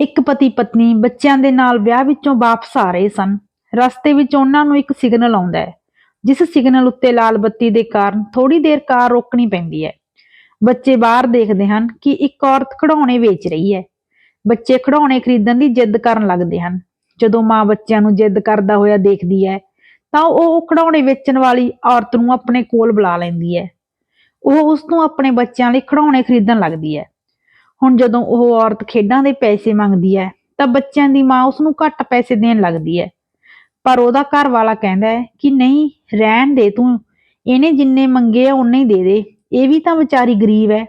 ਇੱਕ ਪਤੀ ਪਤਨੀ ਬੱਚਿਆਂ ਦੇ ਨਾਲ ਵਿਆਹ ਵਿੱਚੋਂ ਵਾਪਸ ਆ ਰਹੇ ਸਨ। ਰਸਤੇ ਵਿੱਚ ਉਹਨਾਂ ਨੂੰ ਇੱਕ ਸਿਗਨਲ ਆਉਂਦਾ ਹੈ, ਜਿਸ ਸਿਗਨਲ ਉੱਤੇ ਲਾਲ ਬੱਤੀ ਦੇ ਕਾਰਨ ਥੋੜੀ ਦੇਰ ਕਾਰ ਰੋਕਣੀ ਪੈਂਦੀ ਹੈ। ਬੱਚੇ ਬਾਹਰ ਦੇਖਦੇ ਹਨ ਕਿ ਇੱਕ ਔਰਤ ਖਿਡੌਣੇ ਵੇਚ ਰਹੀ ਹੈ। ਬੱਚੇ ਖਿਡੌਣੇ ਖਰੀਦਣ ਦੀ ਜਿੱਦ ਕਰਨ ਲੱਗਦੇ ਹਨ। ਜਦੋਂ ਮਾਂ ਬੱਚਿਆਂ ਨੂੰ ਜਿੱਦ ਕਰਦਾ ਹੋਇਆ ਦੇਖਦੀ ਹੈ, ਤਾਂ ਉਹ ਖਿਡੌਣੇ ਵੇਚਣ ਵਾਲੀ ਔਰਤ ਨੂੰ ਆਪਣੇ ਕੋਲ ਬੁਲਾ ਲੈਂਦੀ ਹੈ। ਉਹ ਉਸ ਤੋਂ ਆਪਣੇ ਬੱਚਿਆਂ ਲਈ ਖਿਡੌਣੇ ਖਰੀਦਣ ਲੱਗਦੀ ਹੈ। ਹੁਣ ਜਦੋਂ ਉਹ ਔਰਤ ਖੇਡਾਂ ਦੇ ਪੈਸੇ ਮੰਗਦੀ ਹੈ, ਤਾਂ ਬੱਚਿਆਂ ਦੀ ਮਾਂ ਉਸ ਨੂੰ ਘੱਟ ਪੈਸੇ ਦੇਣ ਲੱਗਦੀ ਹੈ। ਪਰ ਉਹਦਾ ਘਰ ਵਾਲਾ ਕਹਿੰਦਾ ਹੈ ਕਿ ਨਹੀਂ, ਰਹਿਣ ਦੇ ਤੂੰ, ਇਹਨੇ ਜਿੰਨੇ ਮੰਗੇ ਆ ਉਨੇ ਹੀ ਦੇ ਦੇ, ਇਹ ਵੀ ਤਾਂ ਵਿਚਾਰੀ ਗਰੀਬ ਹੈ।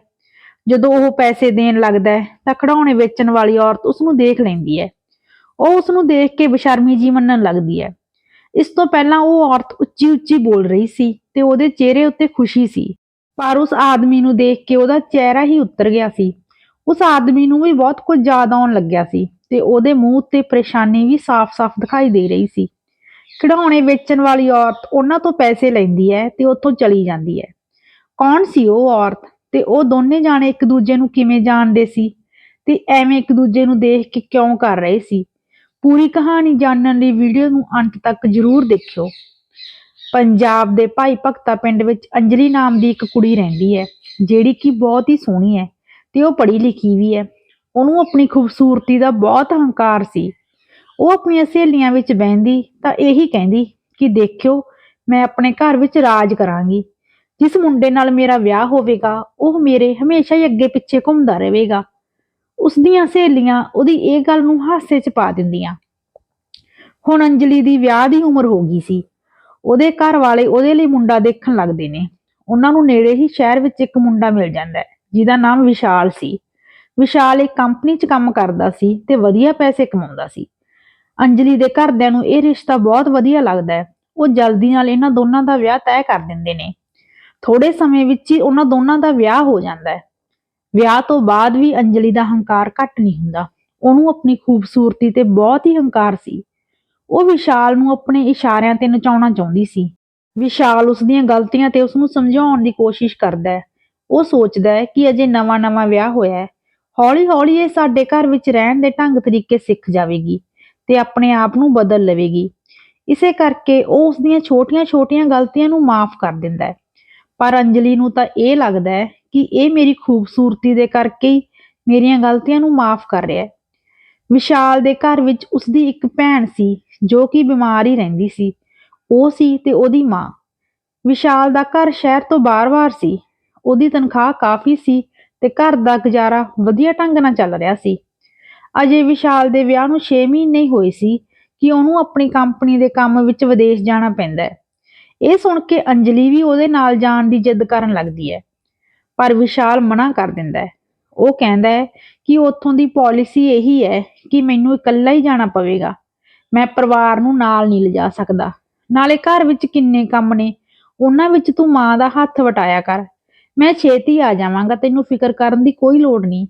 ਜਦੋਂ ਉਹ ਪੈਸੇ ਦੇਣ ਲੱਗਦਾ ਹੈ, ਤਾਂ ਖਿਡੌਣੇ ਵੇਚਣ ਵਾਲੀ ਔਰਤ ਉਸ ਨੂੰ ਦੇਖ ਲੈਂਦੀ ਹੈ। ਉਹ ਉਸ ਨੂੰ ਦੇਖ ਕੇ ਬਸ਼ਰਮੀ ਜੀ ਮੰਨਣ ਲੱਗਦੀ ਹੈ। ਇਸ ਤੋਂ ਪਹਿਲਾਂ ਉਹ ਔਰਤ ਉੱਚੀ ਉੱਚੀ ਬੋਲ ਰਹੀ ਸੀ ਤੇ ਉਹਦੇ ਚਿਹਰੇ ਉੱਤੇ ਖੁਸ਼ੀ ਸੀ। ਪਰ ਉਸ ਆਦਮੀ ਨੂੰ ਦੇਖ ਕੇ ਉਹਦਾ ਚਿਹਰਾ ਹੀ ਉਤਰ ਗਿਆ ਸੀ। ਉਸ ਆਦਮੀ ਨੂੰ ਵੀ ਬਹੁਤ ਕੁਝ ਯਾਦ ਆਉਣ ਲੱਗਿਆ ਸੀ ਤੇ ਉਹਦੇ ਮੂੰਹ ਉੱਤੇ ਪਰੇਸ਼ਾਨੀ ਵੀ ਸਾਫ਼-ਸਾਫ਼ ਦਿਖਾਈ ਦੇ ਰਹੀ ਸੀ। ਖਿਡੌਣੇ ਵੇਚਣ ਵਾਲੀ ਔਰਤ ਉਹਨਾਂ ਤੋਂ ਪੈਸੇ ਲੈਂਦੀ ਹੈ ਤੇ ਉੱਥੋਂ ਚਲੀ ਜਾਂਦੀ ਹੈ। ਕੌਣ ਸੀ ਉਹ ਔਰਤ ਤੇ ਉਹ ਦੋਨੇ ਜਾਣੇ ਇੱਕ ਦੂਜੇ ਨੂੰ ਕਿਵੇਂ ਜਾਣਦੇ ਸੀ ਤੇ ਐਵੇਂ ਇੱਕ ਦੂਜੇ ਨੂੰ ਦੇਖ ਕੇ ਕਿਉਂ ਕਰ ਰਹੇ ਸੀ? ਪੂਰੀ ਕਹਾਣੀ ਜਾਣਨ ਲਈ ਵੀਡੀਓ ਨੂੰ ਅੰਤ ਤੱਕ ਜ਼ਰੂਰ ਦੇਖਿਓ। ਪੰਜਾਬ ਦੇ ਭਾਈ ਭਗਤਾ ਪਿੰਡ ਵਿੱਚ ਅੰਜਲੀ ਨਾਮ ਦੀ ਇੱਕ ਕੁੜੀ ਰਹਿੰਦੀ ਹੈ, ਜਿਹੜੀ ਕਿ ਬਹੁਤ ਹੀ ਸੋਹਣੀ ਹੈ। ਤੇ ਉਹ ਪੜ੍ਹੀ ਲਿਖੀ ਵੀ ਹੈ। ਉਹਨੂੰ ਆਪਣੀ ਖੂਬਸੂਰਤੀ ਦਾ ਬਹੁਤ ਹੰਕਾਰ ਸੀ। ਉਹ ਆਪਣੀਆਂ ਸਹੇਲੀਆਂ ਵਿੱਚ ਬਹਿੰਦੀ ਤਾਂ ਇਹੀ ਕਹਿੰਦੀ ਕਿ ਦੇਖਿਓ, ਮੈਂ ਆਪਣੇ ਘਰ ਵਿੱਚ ਰਾਜ ਕਰਾਂਗੀ। ਜਿਸ ਮੁੰਡੇ ਨਾਲ ਮੇਰਾ ਵਿਆਹ ਹੋਵੇਗਾ, ਉਹ ਮੇਰੇ ਹਮੇਸ਼ਾ ਹੀ ਅੱਗੇ ਪਿੱਛੇ ਘੁੰਮਦਾ ਰਹੇਗਾ। ਉਸ ਦੀਆਂ ਸਹੇਲੀਆਂ ਉਹਦੀ ਇਹ ਗੱਲ ਨੂੰ ਹਾਸੇ 'ਚ ਪਾ ਦਿੰਦੀਆਂ। ਹੁਣ ਅੰਜਲੀ ਦੀ ਵਿਆਹ ਦੀ ਉਮਰ ਹੋ ਗਈ ਸੀ। ਉਹਦੇ ਘਰ ਵਾਲੇ ਉਹਦੇ ਲਈ ਮੁੰਡਾ ਦੇਖਣ ਲੱਗਦੇ ਨੇ। ਉਹਨਾਂ ਨੂੰ ਨੇੜੇ ਹੀ ਸ਼ਹਿਰ ਵਿੱਚ ਇੱਕ ਮੁੰਡਾ ਮਿਲ ਜਾਂਦਾ ਹੈ। ਜਿਹਦਾ ਨਾਮ ਵਿਸ਼ਾਲ ਸੀ। ਵਿਸ਼ਾਲ ਇੱਕ ਕੰਪਨੀ 'ਚ ਕੰਮ ਕਰਦਾ ਸੀ ਤੇ ਵਧੀਆ ਪੈਸੇ ਕਮਾਉਂਦਾ ਸੀ। ਅੰਜਲੀ ਦੇ ਘਰਦਿਆਂ ਨੂੰ ਇਹ ਰਿਸ਼ਤਾ ਬਹੁਤ ਵਧੀਆ ਲੱਗਦਾ ਹੈ। ਉਹ ਜਲਦੀ ਨਾਲ ਇਹਨਾਂ ਦੋਨਾਂ ਦਾ ਵਿਆਹ ਤੈਅ ਕਰ ਦਿੰਦੇ ਨੇ। ਥੋੜੇ ਸਮੇਂ ਵਿੱਚ ਹੀ ਉਹਨਾਂ ਦੋਨਾਂ ਦਾ ਵਿਆਹ ਹੋ ਜਾਂਦਾ ਹੈ। ਵਿਆਹ ਤੋਂ ਬਾਅਦ ਵੀ ਅੰਜਲੀ ਦਾ ਹੰਕਾਰ ਘੱਟ ਨਹੀਂ ਹੁੰਦਾ। ਉਹਨੂੰ ਆਪਣੀ ਖੂਬਸੂਰਤੀ ਤੇ ਬਹੁਤ ਹੀ ਹੰਕਾਰ ਸੀ। ਉਹ ਵਿਸ਼ਾਲ ਨੂੰ ਆਪਣੇ ਇਸ਼ਾਰਿਆਂ ਤੇ ਨਚਾਉਣਾ ਚਾਹੁੰਦੀ ਸੀ। ਵਿਸ਼ਾਲ ਉਸ ਦੀਆਂ ਗਲਤੀਆਂ ਤੇ ਉਸ ਨੂੰ ਸਮਝਾਉਣ ਦੀ ਕੋਸ਼ਿਸ਼ ਕਰਦਾ ਹੈ। ਉਹ ਸੋਚਦਾ ਹੈ ਕਿ ਅਜੇ ਨਵਾਂ-ਨਵਾਂ ਵਿਆਹ ਹੋਇਆ ਹੈ। ਹੌਲੀ-ਹੌਲੀ ਇਹ ਸਾਡੇ ਘਰ ਵਿੱਚ ਰਹਿਣ ਦੇ ਢੰਗ ਤਰੀਕੇ ਸਿੱਖ ਜਾਵੇਗੀ ਤੇ ਆਪਣੇ ਆਪ ਨੂੰ ਬਦਲ ਲਵੇਗੀ। ਇਸੇ ਕਰਕੇ ਉਹ ਉਸ ਦੀਆਂ ਛੋਟੀਆਂ-ਛੋਟੀਆਂ ਗਲਤੀਆਂ ਨੂੰ ਮਾਫ ਕਰ ਦਿੰਦਾ ਹੈ। ਪਰ ਅੰਜਲੀ ਨੂੰ ਤਾਂ ਇਹ ਲੱਗਦਾ ਹੈ ਕਿ ਇਹ ਮੇਰੀ ਖੂਬਸੂਰਤੀ ਦੇ ਕਰਕੇ ਹੀ ਮੇਰੀਆਂ ਗਲਤੀਆਂ ਨੂੰ ਮਾਫ ਕਰ ਰਿਹਾ ਹੈ। ਵਿਸ਼ਾਲ ਦੇ ਘਰ ਵਿੱਚ ਉਸਦੀ ਇੱਕ ਭੈਣ ਸੀ, ਜੋ ਕਿ ਬਿਮਾਰ ਹੀ ਰਹਿੰਦੀ ਸੀ। ਉਹ ਸੀ ਤੇ ਉਹਦੀ ਮਾਂ। ਵਿਸ਼ਾਲ ਦਾ ਘਰ ਸ਼ਹਿਰ ਤੋਂ ਬਾਹਰ-ਬਾਹਰ ਸੀ। ਉਹਦੀ ਤਨਖਾਹ ਕਾਫੀ ਸੀ ਤੇ ਘਰ ਦਾ ਗੁਜ਼ਾਰਾ ਵਧੀਆ ਢੰਗ ਨਾਲ ਚੱਲ ਰਿਹਾ ਸੀ। ਅਜੇ ਵਿਸ਼ਾਲ ਦੇ ਵਿਆਹ ਨੂੰ 6 ਮਹੀਨੇ ਹੀ ਹੋਏ ਸੀ ਕਿ ਉਹਨੂੰ ਆਪਣੀ ਕੰਪਨੀ ਦੇ ਕੰਮ ਵਿੱਚ ਵਿਦੇਸ਼ ਜਾਣਾ ਪੈਂਦਾ ਹੈ। ਇਹ ਸੁਣ ਕੇ ਅੰਜਲੀ ਵੀ ਉਹਦੇ ਨਾਲ ਜਾਣ ਦੀ ਜਿੱਦ ਕਰਨ ਲੱਗਦੀ ਹੈ, ਪਰ ਵਿਸ਼ਾਲ ਮਨਾ ਕਰ ਦਿੰਦਾ ਹੈ। ਉਹ ਕਹਿੰਦਾ ਹੈ ਕਿ ਉੱਥੋਂ ਦੀ ਪਾਲਿਸੀ ਇਹੀ ਹੈ ਕਿ ਮੈਨੂੰ ਇਕੱਲਾ ਹੀ ਜਾਣਾ ਪਵੇਗਾ। ਮੈਂ ਪਰਿਵਾਰ ਨੂੰ ਨਾਲ ਨਹੀਂ ਲਿਜਾ ਸਕਦਾ। ਨਾਲੇ ਘਰ ਵਿੱਚ ਕਿੰਨੇ ਕੰਮ ਨੇ, ਉਹਨਾਂ ਵਿੱਚ ਤੂੰ ਮਾਂ ਦਾ ਹੱਥ ਵਟਾਇਆ ਕਰ। ਮੈਂ ਛੇਤੀ ਆ ਜਾਵਾਂਗਾ, ਤੈਨੂੰ ਫਿਕਰ ਕਰਨ ਦੀ ਕੋਈ ਲੋੜ ਨਹੀਂ।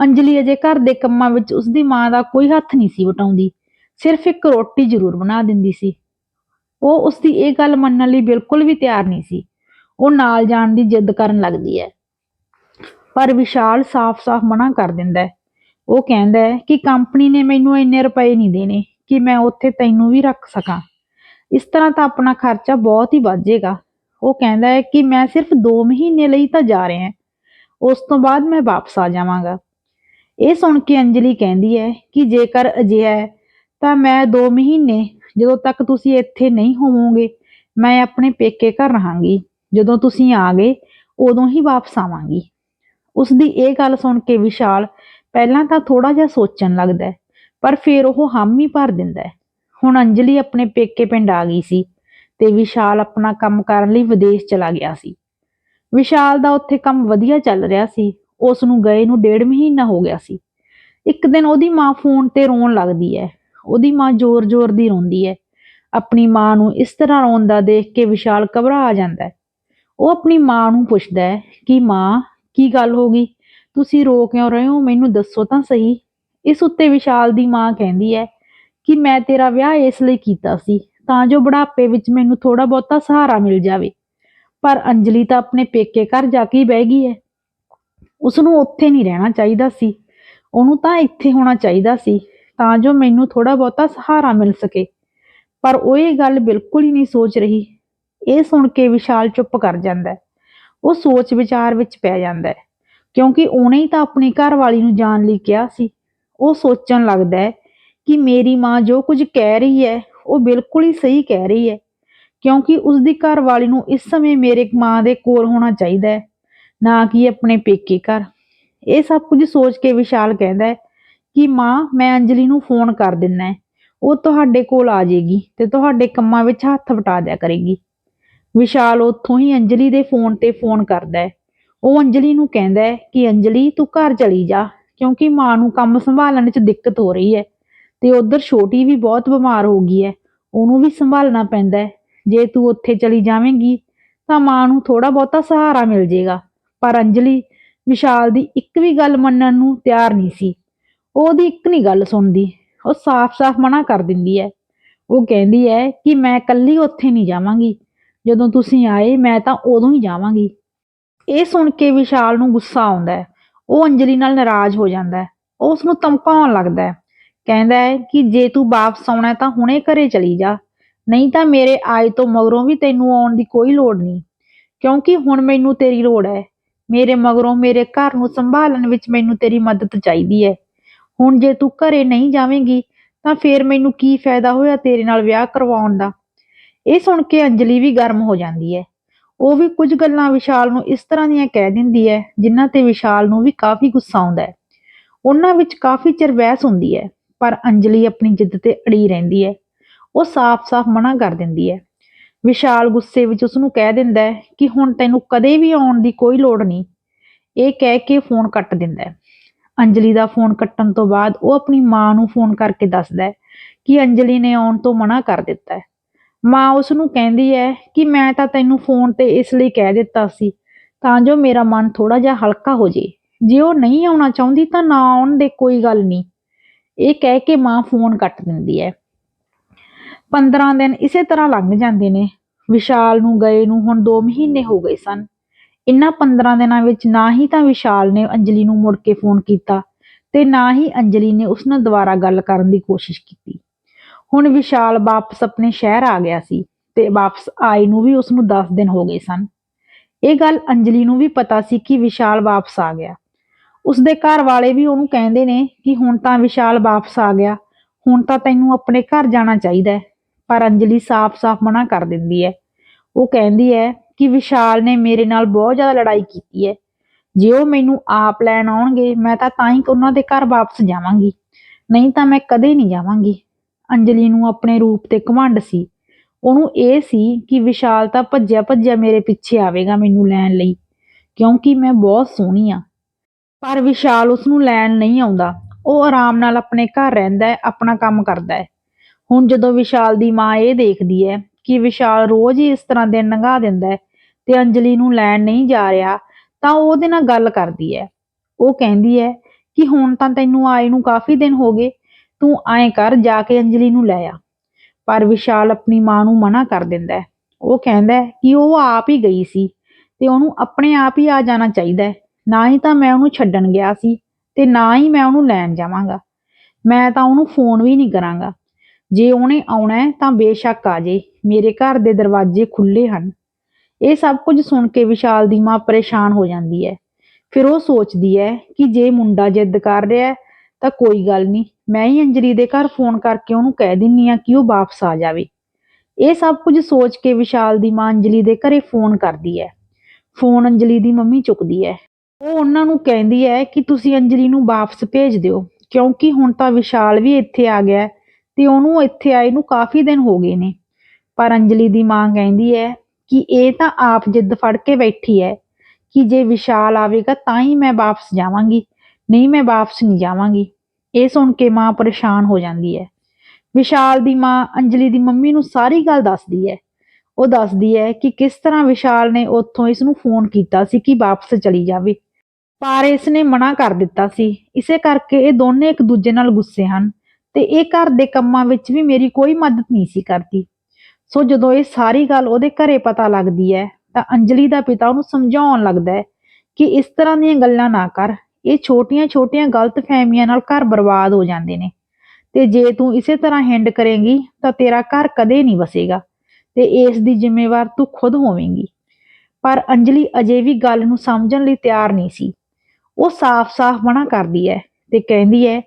ਅੰਜਲੀ ਅਜੇ ਘਰ ਦੇ ਕੰਮਾਂ ਵਿੱਚ ਉਸਦੀ ਮਾਂ ਦਾ ਕੋਈ ਹੱਥ ਨਹੀਂ ਸੀ ਵਟਾਉਂਦੀ, ਸਿਰਫ ਇੱਕ ਰੋਟੀ ਜ਼ਰੂਰ ਬਣਾ ਦਿੰਦੀ ਸੀ। ਉਹ ਉਸਦੀ ਇਹ ਗੱਲ ਮੰਨਣ ਲਈ ਬਿਲਕੁਲ ਵੀ ਤਿਆਰ ਨਹੀਂ ਸੀ। ਉਹ ਨਾਲ ਜਾਣ ਦੀ ਜਿੱਦ ਕਰਨ ਲੱਗਦੀ ਹੈ। ਪਰ ਵਿਸ਼ਾਲ ਸਾਫ਼-ਸਾਫ਼ ਮਨਾ ਕਰ ਦਿੰਦਾ ਹੈ। ਉਹ ਕਹਿੰਦਾ ਹੈ ਕਿ ਕੰਪਨੀ ਨੇ ਮੈਨੂੰ ਇੰਨੇ ਰੁਪਏ ਨਹੀਂ ਦੇਣੇ ਕਿ ਮੈਂ ਉੱਥੇ ਤੈਨੂੰ ਵੀ ਰੱਖ ਸਕਾਂ। ਇਸ ਤਰ੍ਹਾਂ ਤਾਂ ਆਪਣਾ ਖਰਚਾ ਬਹੁਤ ਹੀ ਵੱਧ ਜਾਏਗਾ। ਉਹ ਕਹਿੰਦਾ ਹੈ ਕਿ ਮੈਂ ਸਿਰਫ 2 ਮਹੀਨੇ ਲਈ ਤਾਂ ਜਾ ਰਿਹਾ ਹਾਂ। ਉਸ ਤੋਂ ਬਾਅਦ ਮੈਂ ਵਾਪਸ ਆ ਜਾਵਾਂਗਾ। ਇਹ ਸੁਣ ਕੇ ਅੰਜਲੀ ਕਹਿੰਦੀ ਹੈ ਕਿ ਜੇਕਰ ਅਜਿਹਾ ਹੈ, ਤਾਂ ਮੈਂ 2 ਮਹੀਨੇ ਜਦੋਂ ਤੱਕ ਤੁਸੀਂ ਇੱਥੇ ਨਹੀਂ ਹੋਵੋਗੇ, ਮੈਂ ਆਪਣੇ ਪੇਕੇ ਘਰ ਰਹਾਂਗੀ। ਜਦੋਂ ਤੁਸੀਂ ਆ ਗਏ, ਉਦੋਂ ਹੀ ਵਾਪਸ ਆਵਾਂਗੀ। ਉਸ ਦੀ ਇਹ ਗੱਲ ਸੁਣ ਕੇ ਵਿਸ਼ਾਲ ਪਹਿਲਾਂ ਤਾਂ ਥੋੜਾ ਜਿਹਾ ਸੋਚਣ ਲੱਗਦਾ ਪਰ ਫਿਰ ਉਹ ਹਾਮੀ ਭਰ ਦਿੰਦਾ ਹੈ। ਹੁਣ ਅੰਜਲੀ ਆਪਣੇ ਪੇਕੇ ਪਿੰਡ ਆ ਗਈ ਸੀ। ਤੇ ਵਿਸ਼ਾਲ ਆਪਣਾ ਕੰਮ ਕਰਨ ਲਈ ਵਿਦੇਸ਼ ਚਲਾ ਗਿਆ ਸੀ। ਵਿਸ਼ਾਲ ਦਾ ਉੱਥੇ ਕੰਮ ਵਧੀਆ ਚੱਲ ਰਿਹਾ ਸੀ। ਉਸ ਨੂੰ ਗਏ ਨੂੰ ਡੇਢ ਮਹੀਨਾ ਹੋ ਗਿਆ ਸੀ। ਇੱਕ ਦਿਨ ਉਹਦੀ ਮਾਂ ਫੋਨ ਤੇ ਰੋਣ ਲੱਗਦੀ ਹੈ। ਉਹਦੀ ਮਾਂ ਜ਼ੋਰ-ਜ਼ੋਰ ਦੀ ਰੋਂਦੀ ਹੈ। ਆਪਣੀ ਮਾਂ ਨੂੰ ਇਸ ਤਰ੍ਹਾਂ ਰੋਂਦਾ ਦੇਖ ਕੇ ਵਿਸ਼ਾਲ ਘਬਰਾ ਜਾਂਦਾ ਹੈ। ਉਹ ਆਪਣੀ ਮਾਂ ਨੂੰ ਪੁੱਛਦਾ ਹੈ ਕਿ ਮਾਂ, ਕੀ ਗੱਲ ਹੋ ਗਈ? ਤੁਸੀਂ ਰੋ ਕਿਉਂ ਰਹੇ ਹੋ? ਮੈਨੂੰ ਦੱਸੋ ਤਾਂ ਸਹੀ। ਇਸ ਉੱਤੇ ਵਿਸ਼ਾਲ ਦੀ ਮਾਂ ਕਹਿੰਦੀ ਹੈ ਕਿ ਮੈਂ ਤੇਰਾ ਵਿਆਹ ਇਸ ਲਈ ਕੀਤਾ ਸੀ। ਤਾਂ ਜੋ ਬੁਢਾਪੇ ਵਿੱਚ ਮੈਨੂੰ ਥੋੜਾ ਬਹੁਤਾ ਸਹਾਰਾ ਮਿਲ ਜਾਵੇ। ਪਰ ਅੰਜਲੀ ਤਾਂ ਆਪਣੇ ਪੇਕੇ ਘਰ ਜਾ ਕੇ ਹੀ ਬਹਿ ਗਈ ਹੈ। ਉਸ ਨੂੰ ਉੱਥੇ ਨਹੀਂ ਰਹਿਣਾ ਚਾਹੀਦਾ ਸੀ। ਉਹਨੂੰ ਤਾਂ ਇੱਥੇ ਹੋਣਾ ਚਾਹੀਦਾ ਸੀ, ਤਾਂ ਜੋ ਮੈਨੂੰ ਥੋੜਾ ਬਹੁਤਾ ਸਹਾਰਾ ਮਿਲ ਸਕੇ। ਪਰ ਉਹ ਇਹ ਗੱਲ ਬਿਲਕੁਲ ਹੀ ਨਹੀਂ ਸੋਚ ਰਹੀ। ਇਹ ਸੁਣ ਕੇ ਵਿਸ਼ਾਲ ਚੁੱਪ ਕਰ ਜਾਂਦਾ ਹੈ। ਉਹ ਸੋਚ ਵਿਚਾਰ ਵਿੱਚ ਪੈ ਜਾਂਦਾ ਹੈ। ਕਿਉਂਕਿ ਉਹਨੇ ਹੀ ਤਾਂ ਆਪਣੀ ਘਰਵਾਲੀ ਨੂੰ ਜਾਣ ਲਈ ਕਿਹਾ ਸੀ। ਉਹ ਸੋਚਣ ਲੱਗਦਾ ਹੈ ਕਿ ਮੇਰੀ ਮਾਂ ਜੋ ਕੁਝ ਕਹਿ ਰਹੀ ਹੈ ਉਹ ਬਿਲਕੁਲ ਹੀ ਸਹੀ ਕਹਿ ਰਹੀ ਹੈ, ਕਿਉਂਕਿ ਉਸ ਦੀ ਘਰਵਾਲੀ ਨੂੰ ਇਸ ਸਮੇਂ ਮੇਰੇ ਮਾਂ ਦੇ ਕੋਲ ਹੋਣਾ ਚਾਹੀਦਾ ਹੈ, ਨਾ ਕਿ ਆਪਣੇ ਪੇਕੇ ਘਰ। ਇਹ ਸਭ ਕੁਝ ਸੋਚ ਕੇ ਵਿਸ਼ਾਲ ਕਹਿੰਦਾ ਹੈ ਕਿ ਮਾਂ, ਮੈਂ ਅੰਜਲੀ ਨੂੰ ਫੋਨ ਕਰ ਦਿੰਨਾ ਹੈ। ਉਹ ਤੁਹਾਡੇ ਕੋਲ ਆ ਜਾਏਗੀ ਤੇ ਤੁਹਾਡੇ ਕੰਮਾਂ ਵਿੱਚ ਹੱਥ ਵਟਾ ਦਿਆ ਕਰੇਗੀ। ਵਿਸ਼ਾਲ ਉੱਥੋਂ ਹੀ ਅੰਜਲੀ ਦੇ ਫੋਨ ਤੇ ਫੋਨ ਕਰਦਾ ਹੈ। ਉਹ ਅੰਜਲੀ ਨੂੰ ਕਹਿੰਦਾ ਹੈ ਕਿ, ਅੰਜਲੀ, ਤੂੰ ਘਰ ਚਲੀ ਜਾ, ਕਿਉਂਕਿ ਮਾਂ ਨੂੰ ਕੰਮ ਸੰਭਾਲਣ 'ਚ ਦਿੱਕਤ ਹੋ ਰਹੀ ਹੈ। ਤੇ ਉਧਰ ਛੋਟੀ ਵੀ ਬਹੁਤ ਬਿਮਾਰ ਹੋ ਗਈ ਹੈ। ਉਹਨੂੰ ਵੀ ਸੰਭਾਲਣਾ ਪੈਂਦਾ ਹੈ। ਜੇ ਤੂੰ ਉੱਥੇ ਚਲੀ ਜਾਵੇਂਗੀ, ਤਾਂ ਮਾਂ ਨੂੰ ਥੋੜਾ ਬਹੁਤਾ ਸਹਾਰਾ ਮਿਲ ਜਾਏਗਾ ਪਰ ਅੰਜਲੀ, ਵਿਸ਼ਾਲ ਦੀ ਇੱਕ ਵੀ ਗੱਲ ਮੰਨਣ ਨੂੰ ਤਿਆਰ ਨਹੀਂ ਸੀ। ਉਹਦੀ ਇੱਕ ਨਹੀਂ ਗੱਲ ਸੁਣਦੀ। ਉਹ ਸਾਫ਼-ਸਾਫ਼ ਮਨਾ ਕਰ ਦਿੰਦੀ ਹੈ। ਉਹ ਕਹਿੰਦੀ ਹੈ ਕਿ ਮੈਂ ਇਕੱਲੀ ਉੱਥੇ ਨਹੀਂ ਜਾਵਾਂਗੀ। ਜਦੋਂ ਤੁਸੀਂ ਆਏ, ਮੈਂ ਤਾਂ ਉਦੋਂ ਹੀ ਜਾਵਾਂਗੀ। ਇਹ ਸੁਣ ਕੇ ਵਿਸ਼ਾਲ ਨੂੰ ਗੁੱਸਾ ਆਉਂਦਾ ਹੈ। ਉਹ ਅੰਜਲੀ ਨਾਲ ਨਾਰਾਜ਼ ਹੋ ਜਾਂਦਾ ਹੈ। ਉਹ ਉਸ ਨੂੰ ਧਮਕਾਉਣ ਲੱਗਦਾ ਹੈ। ਕਹਿੰਦਾ ਹੈ ਕਿ ਜੇ ਤੂੰ ਵਾਪਸ ਆਉਣਾ ਤਾਂ ਹੁਣੇ ਘਰੇ ਚਲੀ ਜਾ। ਨਹੀਂ ਤਾਂ ਮੇਰੇ ਆਏ ਤੋਂ ਮਗਰੋਂ ਵੀ ਤੈਨੂੰ ਆਉਣ ਦੀ ਕੋਈ ਲੋੜ ਨਹੀਂ, ਕਿਉਂਕਿ ਹੁਣ ਮੈਨੂੰ ਤੇਰੀ ਲੋੜ ਹੈ। ਮੇਰੇ ਮਗਰੋਂ ਮੇਰੇ ਘਰ ਨੂੰ ਸੰਭਾਲਣ ਵਿੱਚ ਮੈਨੂੰ ਤੇਰੀ ਮਦਦ ਚਾਹੀਦੀ ਹੈ। ਹੁਣ ਜੇ ਤੂੰ ਘਰੇ ਨਹੀਂ ਜਾਵੇਂਗੀ, ਤਾਂ ਫੇਰ ਮੈਨੂੰ ਕੀ ਫਾਇਦਾ ਹੋਇਆ ਤੇਰੇ ਨਾਲ ਵਿਆਹ ਕਰਵਾਉਣ ਦਾ? ਇਹ ਸੁਣ ਕੇ ਅੰਜਲੀ ਵੀ ਗਰਮ ਹੋ ਜਾਂਦੀ ਹੈ। ਉਹ ਵੀ ਕੁਝ ਗੱਲਾਂ ਵਿਸ਼ਾਲ ਨੂੰ ਇਸ ਤਰ੍ਹਾਂ ਦੀਆਂ ਕਹਿ ਦਿੰਦੀ ਹੈ, ਜਿਨ੍ਹਾਂ ਤੇ ਵਿਸ਼ਾਲ ਨੂੰ ਵੀ ਕਾਫੀ ਗੁੱਸਾ ਆਉਂਦਾ ਹੈ। ਉਹਨਾਂ ਵਿੱਚ ਕਾਫੀ ਚਿਰ ਬਹਿਸ ਹੁੰਦੀ ਹੈ। ਪਰ ਅੰਜਲੀ ਆਪਣੀ ਜਿੱਦ ਤੇ ਅੜੀ ਰਹਿੰਦੀ ਹੈ। ਉਹ ਸਾਫ਼-ਸਾਫ਼ ਮਨਾ ਕਰ ਦਿੰਦੀ ਹੈ। ਵਿਸ਼ਾਲ ਗੁੱਸੇ ਵਿੱਚ ਉਸ ਨੂੰ ਕਹਿ ਦਿੰਦਾ ਹੈ ਕਿ ਹੁਣ ਤੈਨੂੰ ਕਦੇ ਵੀ ਆਉਣ ਦੀ ਕੋਈ ਲੋੜ ਨਹੀਂ। ਇਹ ਕਹਿ ਕੇ ਫੋਨ ਕੱਟ ਦਿੰਦਾ ਹੈ। ਅੰਜਲੀ ਦਾ ਫੋਨ ਕੱਟਣ ਤੋਂ ਬਾਅਦ ਉਹ ਆਪਣੀ ਮਾਂ ਨੂੰ ਫੋਨ ਕਰਕੇ ਦੱਸਦਾ ਹੈ ਕਿ ਅੰਜਲੀ ਨੇ ਆਉਣ ਤੋਂ ਮਨਾ ਕਰ ਦਿੱਤਾ ਹੈ। ਮਾਂ ਉਸ ਨੂੰ ਕਹਿੰਦੀ ਹੈ ਕਿ ਮੈਂ ਤਾਂ ਤੈਨੂੰ ਫੋਨ ਤੇ ਇਸ ਲਈ ਕਹਿ ਦਿੱਤਾ ਸੀ, ਤਾਂ ਜੋ ਮੇਰਾ ਮਨ ਥੋੜਾ ਜਿਹਾ ਹਲਕਾ ਹੋ ਜੇ ਜੇ ਉਹ ਨਹੀਂ ਆਉਣਾ ਚਾਹੁੰਦੀ ਤਾਂ ਨਾ ਆਉਣ ਦੇ ਕੋਈ ਗੱਲ ਨਹੀਂ। ਇਹ ਕਹਿ ਕੇ ਮਾਂ ਫੋਨ ਕੱਟ ਦਿੰਦੀ ਹੈ। 15 ਦਿਨ ਇਸੇ ਤਰ੍ਹਾਂ ਲੰਘ ਜਾਂਦੇ ਨੇ। ਵਿਸ਼ਾਲ ਨੂੰ, ਗਏ ਨੂੰ ਹੁਣ 2 ਮਹੀਨੇ ਹੋ ਗਏ ਸਨ। ਇਨ੍ਹਾਂ 15 ਦਿਨਾਂ ਵਿੱਚ ਨਾ ਹੀ ਤਾਂ ਵਿਸ਼ਾਲ ਨੇ ਅੰਜਲੀ ਨੂੰ ਮੁੜ ਕੇ ਫੋਨ ਕੀਤਾ ਤੇ ਨਾ ਹੀ ਅੰਜਲੀ ਨੇ ਉਸ ਨਾਲ ਦੁਬਾਰਾ ਗੱਲ ਕਰਨ ਦੀ ਕੋਸ਼ਿਸ਼ ਕੀਤੀ। ਹੁਣ ਵਿਸ਼ਾਲ ਵਾਪਸ ਆਪਣੇ ਸ਼ਹਿਰ ਆ ਗਿਆ ਸੀ ਤੇ ਵਾਪਸ ਆਏ ਨੂੰ ਵੀ ਉਸ ਨੂੰ 10 ਦਿਨ ਹੋ ਗਏ ਸਨ। ਇਹ ਗੱਲ ਅੰਜਲੀ ਨੂੰ ਵੀ ਪਤਾ ਸੀ ਕਿ ਵਿਸ਼ਾਲ ਵਾਪਸ ਆ ਗਿਆ। ਉਸਦੇ ਘਰ ਵਾਲੇ ਵੀ ਉਹਨੂੰ ਕਹਿੰਦੇ ਨੇ ਕਿ ਹੁਣ ਤਾਂ ਵਿਸ਼ਾਲ ਵਾਪਸ ਆ ਗਿਆ, ਹੁਣ ਤਾਂ ਤੈਨੂੰ ਆਪਣੇ ਘਰ ਜਾਣਾ ਚਾਹੀਦਾ ਹੈ, ਪਰ ਅੰਜਲੀ ਸਾਫ਼-ਸਾਫ਼ ਮਨਾ ਕਰ ਦਿੰਦੀ ਹੈ। ਉਹ ਕਹਿੰਦੀ ਹੈ ਕਿ ਵਿਸ਼ਾਲ ਨੇ ਮੇਰੇ ਨਾਲ ਬਹੁਤ ਜ਼ਿਆਦਾ ਲੜਾਈ ਕੀਤੀ ਹੈ। ਜੇ ਉਹ ਮੈਨੂੰ ਆਪ ਲੈਣ ਆਉਣਗੇ, ਮੈਂ ਤਾਂ ਤਾਂ ਹੀ ਉਹਨਾਂ ਦੇ ਘਰ ਵਾਪਸ ਜਾਵਾਂਗੀ, ਨਹੀਂ ਤਾਂ ਮੈਂ ਕਦੇ ਨਹੀਂ ਜਾਵਾਂਗੀ। ਅੰਜਲੀ ਨੂੰ ਆਪਣੇ ਰੂਪ ਤੇ ਘਮੰਡ ਸੀ। ਉਹਨੂੰ ਇਹ ਸੀ ਕਿ ਵਿਸ਼ਾਲ ਤਾਂ ਭੱਜਿਆ ਭੱਜਿਆ ਮੇਰੇ ਪਿੱਛੇ ਆਵੇਗਾ ਮੈਨੂੰ ਲੈਣ ਲਈ, ਕਿਉਂਕਿ ਮੈਂ ਬਹੁਤ ਸੋਹਣੀ ਆ ਪਰ ਵਿਸ਼ਾਲ ਉਸ ਨੂੰ ਲੈਣ ਨਹੀਂ ਆਉਂਦਾ। ਉਹ ਆਰਾਮ ਨਾਲ ਆਪਣੇ ਘਰ ਰਹਿੰਦਾ ਹੈ, ਆਪਣਾ ਕੰਮ ਕਰਦਾ ਹੈ। ਹੁਣ ਜਦੋਂ ਵਿਸ਼ਾਲ ਦੀ ਮਾਂ ਇਹ ਦੇਖਦੀ ਹੈ ਕਿ ਵਿਸ਼ਾਲ ਰੋਜ਼ ਹੀ ਇਸ ਤਰ੍ਹਾਂ ਦਿਨ ਲੰਘਾ ਦਿੰਦਾ ਹੈ ਤੇ ਅੰਜਲੀ ਨੂੰ ਲੈਣ ਨਹੀਂ ਜਾ ਰਿਹਾ, ਤਾਂ ਉਹ ਉਹਦੇ ਨਾਲ ਗੱਲ ਕਰਦੀ ਹੈ। ਉਹ ਕਹਿੰਦੀ ਹੈ ਕਿ ਹੁਣ ਤਾਂ ਤੈਨੂੰ ਆਏ ਨੂੰ ਕਾਫੀ ਦਿਨ ਹੋ ਗਏ, ਤੂੰ ਐਂ ਕਰ, ਜਾ ਕੇ ਅੰਜਲੀ ਨੂੰ ਲੈ ਆ। ਪਰ ਵਿਸ਼ਾਲ ਆਪਣੀ ਮਾਂ ਨੂੰ ਮਨਾ ਕਰ ਦਿੰਦਾ ਹੈ। ਉਹ ਕਹਿੰਦਾ ਹੈ ਕਿ ਉਹ ਆਪ ਹੀ ਗਈ ਸੀ ਤੇ ਉਹਨੂੰ ਆਪਣੇ ਆਪ ਹੀ ਆ ਜਾਣਾ ਚਾਹੀਦਾ ਹੈ। ਨਾ ਹੀ ਤਾਂ ਮੈਂ ਉਹਨੂੰ ਛੱਡਣ ਗਿਆ ਸੀ ਤੇ ਨਾ ਹੀ ਮੈਂ ਉਹਨੂੰ ਲੈਣ ਜਾਵਾਂਗਾ। ਮੈਂ ਤਾਂ ਉਹਨੂੰ ਫੋਨ ਵੀ ਨਹੀਂ ਕਰਾਂਗਾ। ਜੇ ਉਹਨੇ ਆਉਣਾ ਹੈ ਤਾਂ ਬੇਸ਼ੱਕ ਆ ਜੇ, ਮੇਰੇ ਘਰ ਦੇ ਦਰਵਾਜ਼ੇ ਖੁੱਲੇ ਹਨ। ਇਹ ਸਭ ਕੁਝ ਸੁਣ ਕੇ ਵਿਸ਼ਾਲ ਦੀ ਮਾਂ ਪਰੇਸ਼ਾਨ ਹੋ ਜਾਂਦੀ ਹੈ। ਫਿਰ ਉਹ ਸੋਚਦੀ ਹੈ ਕਿ ਜੇ ਮੁੰਡਾ ਜਿੱਦ ਕਰ ਰਿਹਾ ਹੈ ਤਾਂ ਕੋਈ ਗੱਲ ਨਹੀਂ, ਮੈਂ ਹੀ ਅੰਜਲੀ ਦੇ ਘਰ ਫੋਨ ਕਰਕੇ ਉਹਨੂੰ ਕਹਿ ਦਿੰਨੀ ਆ ਕਿ ਉਹ ਵਾਪਸ ਆ ਜਾਵੇ। ਇਹ ਸਭ ਕੁਝ ਸੋਚ ਕੇ ਵਿਸ਼ਾਲ ਦੀ ਮਾਂ ਅੰਜਲੀ ਦੇ ਘਰੇ ਫੋਨ ਕਰਦੀ ਹੈ। ਫੋਨ ਅੰਜਲੀ ਦੀ ਮੰਮੀ ਚੁੱਕਦੀ ਹੈ। ਉਹ ਉਹਨਾਂ ਨੂੰ ਕਹਿੰਦੀ ਹੈ ਕਿ ਤੁਸੀਂ ਅੰਜਲੀ ਨੂੰ ਵਾਪਸ ਭੇਜ ਦਿਓ, ਕਿਉਂਕਿ ਹੁਣ ਤਾਂ ਵਿਸ਼ਾਲ ਵੀ ਇੱਥੇ ਆ ਗਿਆ ਹੈ ਤੇ ਉਹਨੂੰ ਇੱਥੇ ਆਏ ਨੂੰ ਕਾਫੀ ਦਿਨ ਹੋ ਗਏ ਨੇ। ਪਰ ਅੰਜਲੀ ਦੀ ਮਾਂ ਕਹਿੰਦੀ ਹੈ ਕਿ ਇਹ ਤਾਂ ਆਪ ਜਿੱਦ ਫੜ ਕੇ ਬੈਠੀ ਹੈ ਕਿ ਜੇ ਵਿਸ਼ਾਲ ਆਵੇਗਾ ਤਾਂ ਹੀ ਮੈਂ ਵਾਪਸ ਜਾਵਾਂਗੀ, ਨਹੀਂ ਮੈਂ ਵਾਪਸ ਨਹੀਂ ਜਾਵਾਂਗੀ। ਇਹ ਸੁਣ ਕੇ ਮਾਂ ਪਰੇਸ਼ਾਨ ਹੋ ਜਾਂਦੀ ਹੈ। ਵਿਸ਼ਾਲ ਦੀ ਮਾਂ ਅੰਜਲੀ ਦੀ ਮੰਮੀ ਨੂੰ ਸਾਰੀ ਗੱਲ ਦੱਸਦੀ ਹੈ ਉਹ ਦੱਸਦੀ ਹੈ ਕਿ ਕਿਸ ਤਰ੍ਹਾਂ ਵਿਸ਼ਾਲ ਨੇ ਉੱਥੋਂ ਇਸ ਨੂੰ ਫੋਨ ਕੀਤਾ ਸੀ ਕਿ ਵਾਪਸ ਚਲੀ ਜਾਵੇ। ਪਰ ਇਸ ਨੇ ਮਨਾ ਕਰ ਦਿੱਤਾ ਸੀ। ਇਸੇ ਕਰਕੇ ਇਹ ਦੋਨੇ ਇੱਕ ਦੂਜੇ ਨਾਲ ਗੁੱਸੇ ਹਨ ਤੇ ਇਹ ਘਰ ਦੇ ਕੰਮਾਂ ਵਿੱਚ ਵੀ ਮੇਰੀ ਕੋਈ ਮਦਦ ਨਹੀਂ ਸੀ ਕਰਦੀ। ਸੋ ਜਦੋਂ ਇਹ ਸਾਰੀ ਗੱਲ ਉਹਦੇ ਘਰੇ ਪਤਾ ਲੱਗਦੀ ਹੈ, ਤਾਂ ਅੰਜਲੀ ਦਾ ਪਿਤਾ ਉਹਨੂੰ ਸਮਝਾਉਣ ਲੱਗਦਾ ਹੈ ਕਿ ਇਸ ਤਰ੍ਹਾਂ ਦੀਆਂ ਗੱਲਾਂ ਨਾ ਕਰ। ਇਹ ਛੋਟੀਆਂ-ਛੋਟੀਆਂ ਗਲਤਫਹਿਮੀਆਂ ਨਾਲ ਘਰ ਬਰਬਾਦ ਹੋ ਜਾਂਦੇ ਨੇ। ਤੇ ਜੇ ਤੂੰ ਇਸੇ ਤਰ੍ਹਾਂ ਹਿੰਡ ਕਰੇਂਗੀ, ਤਾਂ ਤੇਰਾ ਘਰ ਕਦੇ ਨਹੀਂ ਵਸੇਗਾ। ਤੇ ਇਸ ਦੀ ਜ਼ਿੰਮੇਵਾਰ ਤੂੰ ਖੁਦ ਹੋਵੇਂਗੀ। ਪਰ ਅੰਜਲੀ ਅਜੇ ਵੀ ਗੱਲ ਨੂੰ ਸਮਝਣ ਲਈ ਤਿਆਰ ਨਹੀਂ ਸੀ। ਉਹ ਸਾਫ਼-ਸਾਫ਼ ਮਨਾ ਕਰਦੀ ਹੈ ਤੇ ਕਹਿੰਦੀ ਹੈ